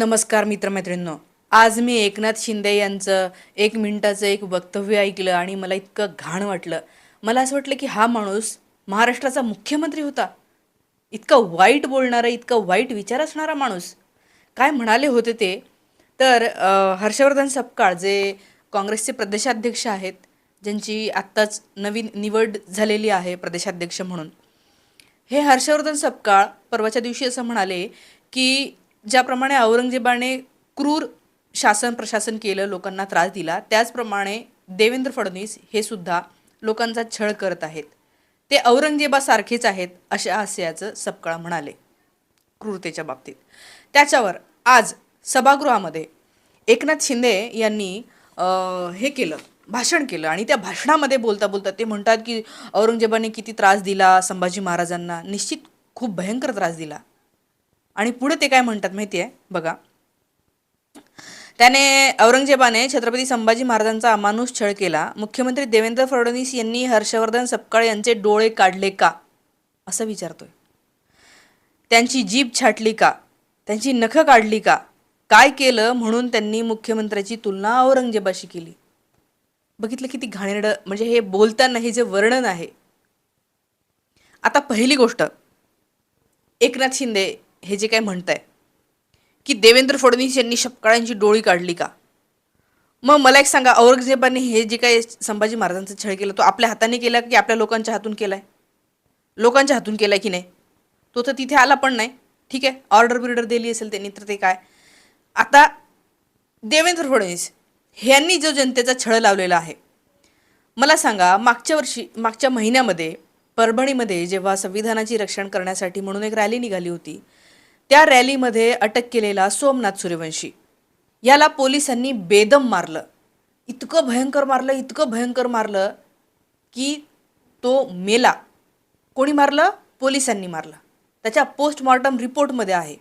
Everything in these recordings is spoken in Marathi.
नमस्कार मित्रमैत्रिणींनो. आज मी एकनाथ शिंदे यांचं एक मिनिटाचं एक वक्तव्य ऐकलं आणि मला इतकं घाण वाटलं. मला असं वाटलं की हा माणूस महाराष्ट्राचा मुख्यमंत्री होता. इतका वाईट बोलणारा इतका वाईट विचार असणारा माणूस. काय म्हणाले होते ते? तर हर्षवर्धन सपकाळ जे काँग्रेसचे प्रदेशाध्यक्ष आहेत ज्यांची आत्ताच नवीन निवड झालेली आहे प्रदेशाध्यक्ष म्हणून. हे हर्षवर्धन सपकाळ परवाच्या दिवशी असं म्हणाले की ज्याप्रमाणे औरंगजेबाने क्रूर शासन प्रशासन केलं लोकांना त्रास दिला त्याचप्रमाणे देवेंद्र फडणवीस हे सुद्धा लोकांचा छळ करत आहेत. ते औरंगजेबासारखेच आहेत अशा आशयाचं सपकाळ म्हणाले क्रूरतेच्या बाबतीत. त्याच्यावर आज सभागृहामध्ये एकनाथ शिंदे यांनी हे केलं भाषण केलं आणि त्या भाषणामध्ये बोलता बोलता ते म्हणतात की औरंगजेबाने किती त्रास दिला संभाजी महाराजांना निश्चित खूप भयंकर त्रास दिला. आणि पुढे ते काय म्हणतात माहिती आहे बघा. त्याने औरंगजेबाने छत्रपती संभाजी महाराजांचा अमानुष छळ केला. मुख्यमंत्री देवेंद्र फडणवीस यांनी हर्षवर्धन सपकाळ यांचे डोळे काढले का? असं विचारतोय. त्यांची जीभ छाटली का? त्यांची नखं काढली का? काय केलं म्हणून त्यांनी मुख्यमंत्र्याची तुलना औरंगजेबाशी केली? बघितलं किती घाणेरडं म्हणजे हे बोलताना हे जे वर्णन आहे. आता पहिली गोष्ट. एकनाथ शिंदे हे जे काय म्हणत आहे की देवेंद्र फडणवीस यांनी शपकाळ्यांची डोळी काढली का? मग मला एक सांगा औरंगजेबाने हे जे काही संभाजी महाराजांचा छळ केला तो आपल्या हाताने केला की आपल्या लोकांच्या हातून केलाय? लोकांच्या हातून केलाय की नाही? तो तर तिथे आला पण नाही. ठीक आहे ऑर्डर बिर्डर दिली असेल त्यांनी तर ते काय? आता देवेंद्र फडणवीस ह्यांनी जो जनतेचा छळ लावलेला आहे मला सांगा मागच्या वर्षी मागच्या महिन्यामध्ये परभणीमध्ये जेव्हा संविधानाची रक्षण करण्यासाठी म्हणून एक रॅली निघाली होती त्या रॅलीमध्ये अटक केलेला सोमनाथ सूर्यवंशी. याला पोलिसांनी बेदम मारलं. इतकं भयंकर मारलं इतकं भयंकर मारलं की तो मेला. कोणी मारलं? पोलिसांनी मारलं. त्याच्या पोस्टमॉर्टम रिपोर्टमध्ये आहे.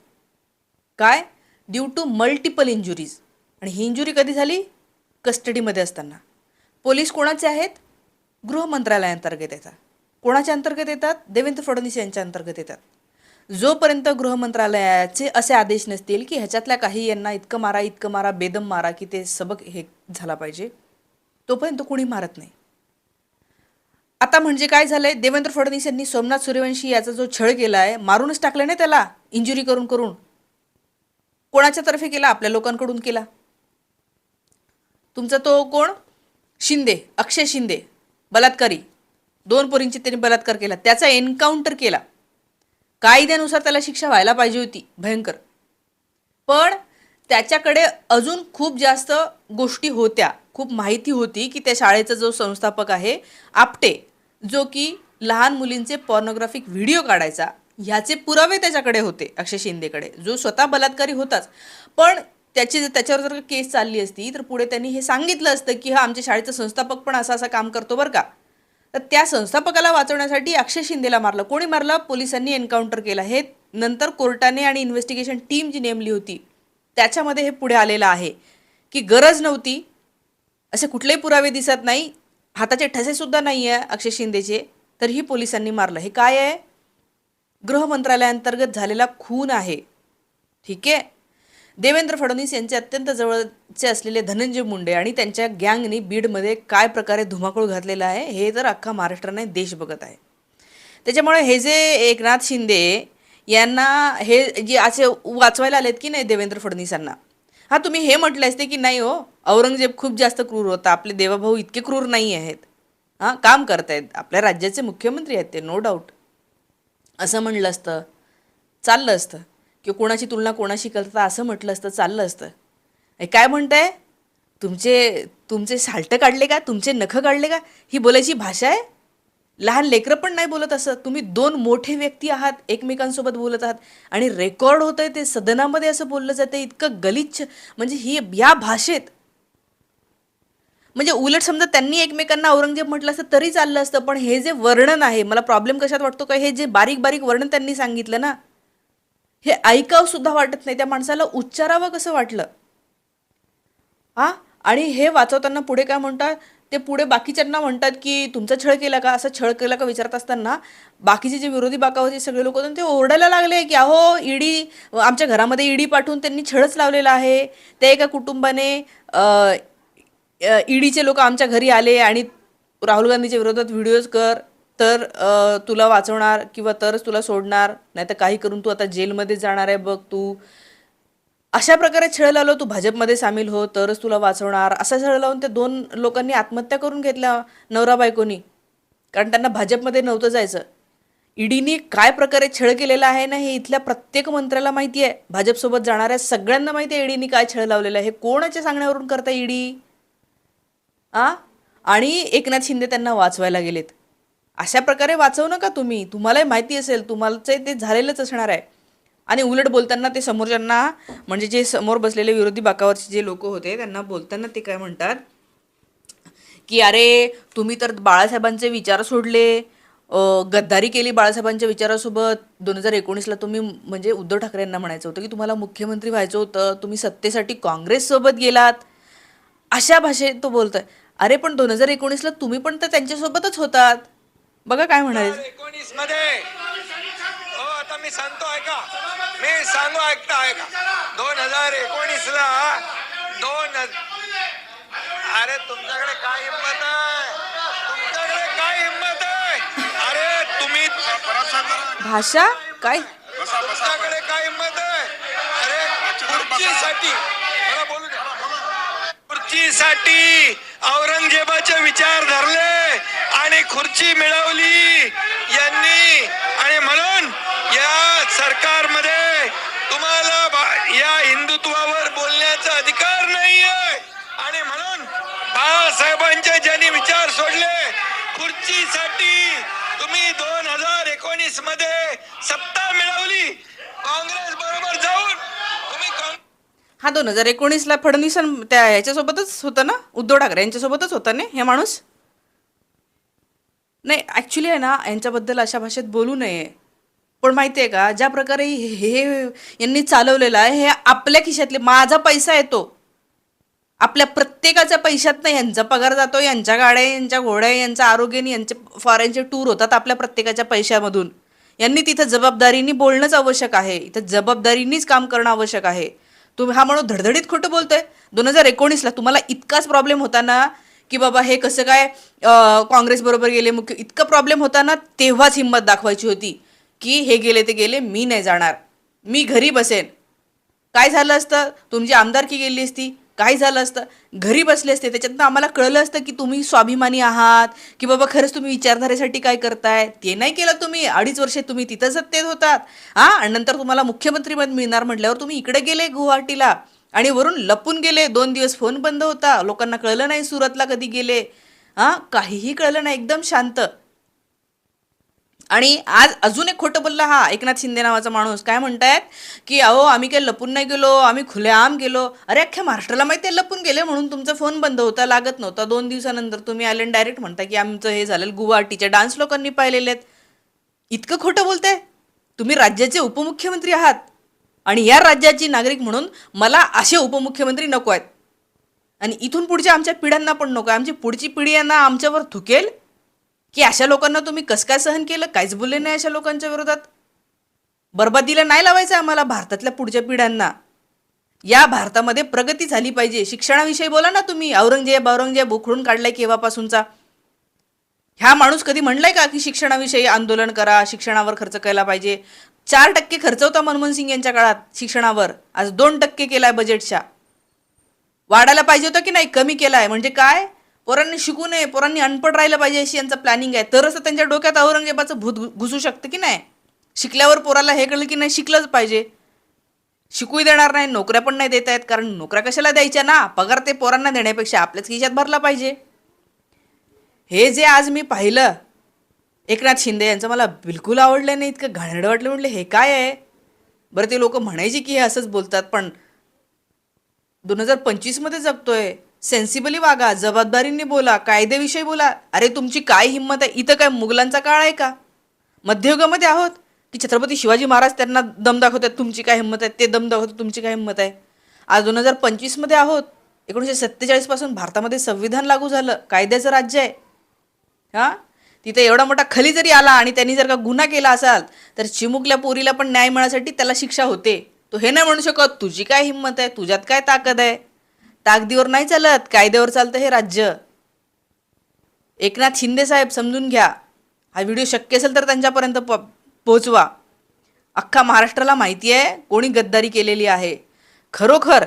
काय? Due to multiple injuries. आणि ही इंजुरी कधी झाली? कस्टडीमध्ये असताना. पोलीस कोणाचे आहेत? गृहमंत्रालयांतर्गत येतात. कोणाच्या अंतर्गत येतात? देवेंद्र फडणवीस यांच्या अंतर्गत येतात. जोपर्यंत गृहमंत्रालयाचे असे आदेश नसतील की ह्याच्यातल्या काही यांना इतकं मारा इतकं मारा बेदम मारा की ते सबक हे झाला पाहिजे तोपर्यंत कोणी मारत नाही. आता म्हणजे काय झालंय? देवेंद्र फडणवीस यांनी सोमनाथ सूर्यवंशी याचा जो छळ केला आहे मारूनच टाकलं नाही त्याला इंजुरी करून करून. कोणाच्या तर्फे केला? आपल्या लोकांकडून केला. तुमचा तो कोण? शिंदे अक्षय शिंदे बलात्कारी. दोन पोरींची त्यांनी बलात्कार केला. त्याचा एन्काउंटर केला. कायद्यानुसार त्याला शिक्षा व्हायला पाहिजे होती. भयंकर. पण त्याच्याकडे अजून खूप जास्त गोष्टी होत्या. खूप माहिती होती की त्या शाळेचा जो संस्थापक आहे आपटे जो की लहान मुलींचे पॉर्नोग्राफिक व्हिडिओ काढायचा ह्याचे पुरावे त्याच्याकडे होते अक्षय शिंदेकडे. जो स्वतः बलात्कारी होताच. पण त्याची त्याच्यावर जर केस चालली असती तर पुढे त्यांनी हे सांगितलं असतं की हा आमच्या शाळेचा संस्थापक पण असं असं काम करतो बरं का. तर त्या संस्थापकाला वाचवण्यासाठी अक्षय शिंदेला मारलं. कोणी मारलं? पोलिसांनी एन्काउंटर केलं. हे नंतर कोर्टाने आणि इन्व्हेस्टिगेशन टीम जी नेमली होती त्याच्यामध्ये हे पुढे आलेलं आहे की गरज नव्हती. असे कुठलेही पुरावे दिसत नाही. हाताचे ठसेसुद्धा नाही आहे अक्षय शिंदेचे. तरीही पोलिसांनी मारलं. हे काय आहे? गृह मंत्रालयाअंतर्गत झालेला खून आहे. ठीक आहे? देवेंद्र फडणवीस यांचे अत्यंत जवळचे असलेले धनंजय मुंडे आणि त्यांच्या गँगनी बीडमध्ये काय प्रकारे धुमाकूळ घातलेला आहे हे तर अख्खा महाराष्ट्राने देश बघत आहे. त्याच्यामुळे हे जे एकनाथ शिंदे यांना हे जे असे वाचवायला आलेत की नाही देवेंद्र फडणवीसांना? हा तुम्ही हे म्हटलं असते की नाही हो? औरंगजेब खूप जास्त क्रूर होता आपले देवाभाऊ इतके क्रूर नाही आहेत. हां काम करतायत आपल्या राज्याचे मुख्यमंत्री आहेत ते नो डाऊट असं म्हणलं असतं चाललं असतं. किंवा कोणाची तुलना कोणाशी करता असं म्हटलं असतं चाललं असतं. हे काय म्हणताय? तुमचे तुमचे साल्टं काढले का? तुमचे नखं काढले का? ही बोलायची भाषा आहे? लहान लेकरं पण नाही बोलत असं. तुम्ही दोन मोठे व्यक्ती आहात एकमेकांसोबत बोलत आहात आणि रेकॉर्ड होतंय ते सदनामध्ये असं बोललं जातं इतकं गलिच्छ. म्हणजे ही या भाषेत. म्हणजे उलट समजा त्यांनी एकमेकांना औरंगजेब म्हटलं असतं तरी चाललं असतं पण हे जे वर्णन आहे मला प्रॉब्लेम कशात वाटतो का? हे जे बारीक बारीक वर्णन त्यांनी सांगितलं ना हे ऐकावं सुद्धा वाटत नाही. त्या माणसाला उच्चारावं कसं वाटलं? हा आणि हे वाचवताना पुढे काय म्हणतात? ते पुढे बाकीच्यांना म्हणतात की तुमचा छळ केला का? असा छळ केला का? विचारत असताना बाकीचे जे विरोधी बाकावरचे सगळे लोक होते ते ओरडायला लागले की अहो ईडी आमच्या घरामध्ये ईडी पाठवून त्यांनी छळच लावलेला आहे. त्या एका कुटुंबाने ईडीचे लोक आमच्या घरी आले आणि राहुल गांधीच्या विरोधात व्हिडिओज कर तर तुला वाचवणार किंवा तरच तुला सोडणार नाही तर काही करून तू आता जेलमध्ये जाणार आहे बघ तू. अशा प्रकारे छळ लावलं तू भाजपमध्ये सामील हो तरच तुला वाचवणार. असा छळ लावून त्या दोन लोकांनी आत्महत्या करून घेतल्या नवरा बायकोनी. कारण त्यांना भाजपमध्ये नव्हतं जायचं. ईडीने काय प्रकारे छळ केलेला आहे ना हे इथल्या प्रत्येक मंत्र्याला माहिती आहे. भाजपसोबत जाणाऱ्या सगळ्यांना माहिती आहे ईडीने काय छळ लावलेला आहे. हे कोणाच्या सांगण्यावरून करता ईडी? आ? आणि एकनाथ शिंदे त्यांना वाचवायला गेलेत. अशा प्रकारे वाचवू नका तुम्ही. तुम्हालाही माहिती असेल तुम्हालाच ते झालेलंच असणार आहे. आणि उलट बोलताना ते समोरच्यांना म्हणजे जे समोर बसलेले विरोधी बाकावरचे जे लोक होते त्यांना बोलताना ते काय म्हणतात? की अरे तुम्ही तर बाळासाहेबांचे विचार सोडले. गद्दारी केली बाळासाहेबांच्या विचारासोबत. दोन हजार एकोणीसला तुम्ही म्हणजे उद्धव ठाकरे यांना म्हणायचं होतं की तुम्हाला मुख्यमंत्री व्हायचं होतं. तुम्ही सत्तेसाठी काँग्रेससोबत गेलात. अशा भाषेत तो बोलतोय. अरे पण दोन हजार एकोणीसला तुम्ही पण तर त्यांच्यासोबतच होतात. बघा काय म्हणाले एकोणीसमध्ये हो आता मी सांगतो ऐका. मी सांगू ऐकता ऐका. दोन हजार एकोणीस ला दोन अरे तुमच्याकडे काय हिंमत आहे? तुमच्याकडे काय हिंमत आहे? अरे तुम्ही भाषा? काय? तुमच्याकडे काय हिंमत आहे? अरे खुर्चीसाठी मला बोलू खुर्चीसाठी आणि खुर्ची मिळवली यांनी. आणि म्हणून या सरकारमध्ये तुम्हाला या हिंदुत्वावर बोलण्याचा अधिकार नाहीये. आणि म्हणून बाळासाहेबांचे ज्यांनी विचार सोडले खुर्चीसाठी तुम्ही दोन हजार एकोणीसमध्ये सत्ता मिळवली. काँग्रेस बरोबर जाऊन तुम्ही हा दोन हजार एकोणीसला फडणवीस त्या ह्याच्यासोबतच होता ना? उद्धव ठाकरे यांच्यासोबतच होता ना हे माणूस? नाही ॲक्च्युली आहे ना यांच्याबद्दल अशा भाषेत बोलू नये. पण माहिती आहे का ज्या प्रकारे हे हे यांनी चालवलेलं आहे हे आपल्या खिशातले माझा पैसा येतो आपल्या प्रत्येकाच्या पैशात नाही यांचा पगार जातो यांच्या गाड्या यांच्या घोड्या यांचं आरोग्याने यांचे फॉरेनचे टूर होतात आपल्या प्रत्येकाच्या पैशामधून. यांनी तिथं जबाबदारीने बोलणंच आवश्यक आहे. इथं जबाबदारीनीच काम करणं आवश्यक आहे. तुम्ही हा म्हणून धडधडीत खोटं बोलतोय? दोन हजार एकोणीसला तुम्हाला इतकाच प्रॉब्लेम होता ना की बाबा हे कसं काय काँग्रेसबरोबर गेले मुख्य इतका प्रॉब्लेम होता ना तेव्हाच हिंमत दाखवायची होती की हे गेले ते गेले मी नाही जाणार मी घरी बसेन. काय झालं असतं? तुमची आमदारकी गेली असती काय झालं असतं? घरी बसले असते त्याच्यातनं आम्हाला कळलं असतं की तुम्ही स्वाभिमानी आहात की बाबा खरंच तुम्ही विचारधारेसाठी काय करताय? ते नाही केलं तुम्ही अडीच वर्षे तुम्ही तिथं सत्तेत होतात. हां आणि नंतर तुम्हाला मुख्यमंत्री पद मिळणार म्हटल्यावर तुम्ही इकडे गेले गुवाहाटीला. आणि वरून लपून गेले दोन दिवस फोन बंद होता लोकांना कळलं नाही सुरतला कधी गेले हां काहीही कळलं नाही एकदम शांत. आणि आज अजून एक खोटं बोलला हा एकनाथ शिंदे नावाचा माणूस. काय म्हणतायत? की अहो आम्ही काही लपून नाही गेलो आम्ही खुलेआम गेलो. अरे अख्ख्या महाराष्ट्राला माहिती आहे लपून गेले म्हणून तुमचा फोन बंद होता लागत नव्हता. दोन दिवसानंतर तुम्ही आले डायरेक्ट म्हणता की आमचं हे झालं गुवाहाटीच्या डान्स लोकांनी पाहिलेले आहेत इतकं खोटं बोलताय? तुम्ही राज्याचे उपमुख्यमंत्री आहात. आणि या राज्याची नागरिक म्हणून मला असे उपमुख्यमंत्री नको आहेत. आणि इथून पुढच्या आमच्या पिढ्यांना पण नको आहे. आमची पुढची पिढी यांना आमच्यावर थुकेल? की अशा लोकांना तुम्ही कसं काय सहन केलं? काहीच बोलले नाही अशा लोकांच्या विरोधात. बरबादीला नाही लावायचं आम्हाला भारतातल्या पुढच्या पिढ्यांना. या भारतामध्ये प्रगती झाली पाहिजे. शिक्षणाविषयी बोला ना तुम्ही. औरंगजेब औरंगजेब उखडून काढलाय केव्हापासूनचा? ह्या माणूस कधी म्हणलाय का की शिक्षणाविषयी आंदोलन करा शिक्षणावर खर्च केला पाहिजे? चार टक्के खर्च होता मनमोहन सिंग यांच्या काळात शिक्षणावर. आज दोन टक्के केलाय बजेटच्या वाढायला पाहिजे होतं की नाही? कमी केलाय. म्हणजे काय? पोरांनी शिकू नये पोरांनी अनपड राहिलं पाहिजे अशी यांचं प्लॅनिंग आहे. तरच त्यांच्या डोक्यात औरंगजेबाचं भूत घुसू शकतं की नाही? शिकल्यावर पोराला हे कळलं की नाही? शिकलंच पाहिजे. शिकूही देणार नाही नोकऱ्या पण नाही देत आहेत कारण नोकऱ्या कशाला द्यायच्या ना? पगार ते पोरांना देण्यापेक्षा आपल्याच खिशात भरला पाहिजे. हे जे आज मी पाहिलं एकनाथ शिंदे यांचं मला बिलकुल आवडलं नाही इतकं घाणेरडं वाटलं म्हटलं हे काय आहे? बरं ते लोक म्हणायचे की हे असंच बोलतात पण दोन हजार पंचवीसमध्ये जगतोय सेन्सिबली वागा जबाबदारीने बोला कायद्याविषयी बोला. अरे तुमची काय हिंमत आहे? इथं काय मुघलांचा काळ आहे का? मध्ययुगामध्ये आहोत की छत्रपती शिवाजी महाराज त्यांना दम दाखवतात तुमची काय हिंमत आहे? ते दम दाखवतात तुमची काय हिंमत आहे? आज दोन हजार पंचवीसमध्ये आहोत. एकोणीसशे सत्तेचाळीसपासून भारतामध्ये संविधान लागू झालं. कायद्याचं राज्य आहे. हां? तिथे एवढा मोठा खली जरी आला आणि त्यांनी जर का गुन्हा केला असाल तर चिमुकल्या पोरीला पण न्याय मिळण्यासाठी त्याला शिक्षा होते. तो हे नाही म्हणू शकत तुझी काय हिंमत आहे? तुझ्यात काय ताकद आहे? ताकदीवर नाही चालत कायद्यावर चालतं हे राज्य. एकनाथ शिंदे साहेब समजून घ्या. हा व्हिडिओ शक्य असेल तर त्यांच्यापर्यंत प पोहोचवा. अख्खा महाराष्ट्राला माहिती आहे कोणी गद्दारी केलेली आहे. खरोखर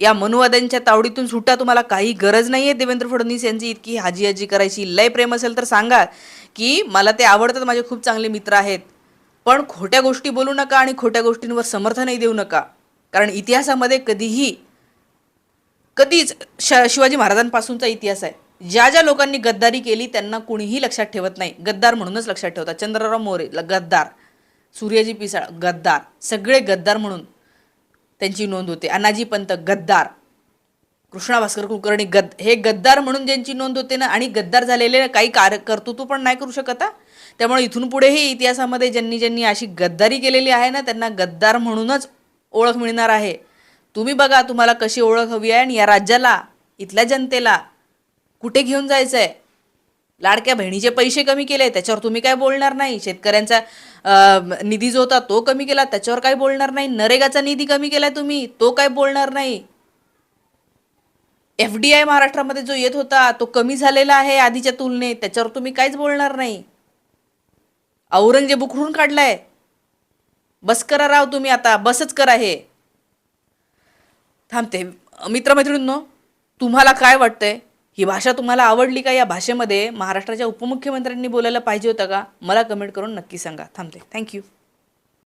या मनुवाद्यांच्या तावडीतून सुटा तुम्हाला काही गरज नाही आहे देवेंद्र फडणवीस यांची इतकी हाजी हाजी करायची. लय प्रेम असेल तर सांगा की मला ते आवडतात माझे खूप चांगले मित्र आहेत. पण खोट्या गोष्टी बोलू नका आणि खोट्या गोष्टींवर समर्थनही देऊ नका. कारण इतिहासामध्ये कधीही कधीच श शिवाजी महाराजांपासूनचा इतिहास आहे. ज्या ज्या लोकांनी गद्दारी केली त्यांना कुणीही लक्षात ठेवत नाही. गद्दार म्हणूनच लक्षात ठेवतात. चंद्रराव मोरे गद्दार. सूर्यजी पिसाळ गद्दार. सगळे गद्दार म्हणून. त्यांची नोंद होते. अनाजी पंत गद्दार. कृष्णा भास्कर कुलकर्णी गद हे गद्दार म्हणून ज्यांची नोंद होते ना आणि गद्दार झालेले काही कार्य कर्तृत्व पण नाही करू शकत त्यामुळे इथून पुढेही इतिहासामध्ये ज्यांनी ज्यांनी अशी गद्दारी केलेली आहे ना त्यांना गद्दार म्हणूनच ओळख मिळणार आहे. तुम्ही बघा तुम्हाला कशी ओळख हवी आहे आणि या राज्याला इथल्या जनतेला कुठे घेऊन जायचं आहे लाडक्या बहिणीचे पैसे कमी केले त्याच्यावर तुम्ही काय बोलणार नाही? शेतकऱ्यांचा निधी जो होता तो कमी केला. त्याच्यावर काय बोलणार नाही. नरेगाचा निधी कमी केला तुम्ही तो काय बोलणार नाही. एफ डी आय महाराष्ट्रामध्ये जो येत होता तो कमी झालेला आहे आधीच्या तुलनेत. त्याच्यावर तुम्ही काहीच बोलणार नाही. औरंगजेब उखडून काढलाय. बस करा राव तुम्ही आता. बसच करा हे. थांबते. मित्रमैत्रिणींनो तुम्हाला काय वाटतंय? ही भाषा तुम्हाला आवडली का या भाषेमध्ये? महाराष्ट्राच्या उपमुख्यमंत्र्यांनी बोलायला पाहिजे होतं का? मला कमेंट करून नक्की सांगा. थांबते. थँक्यू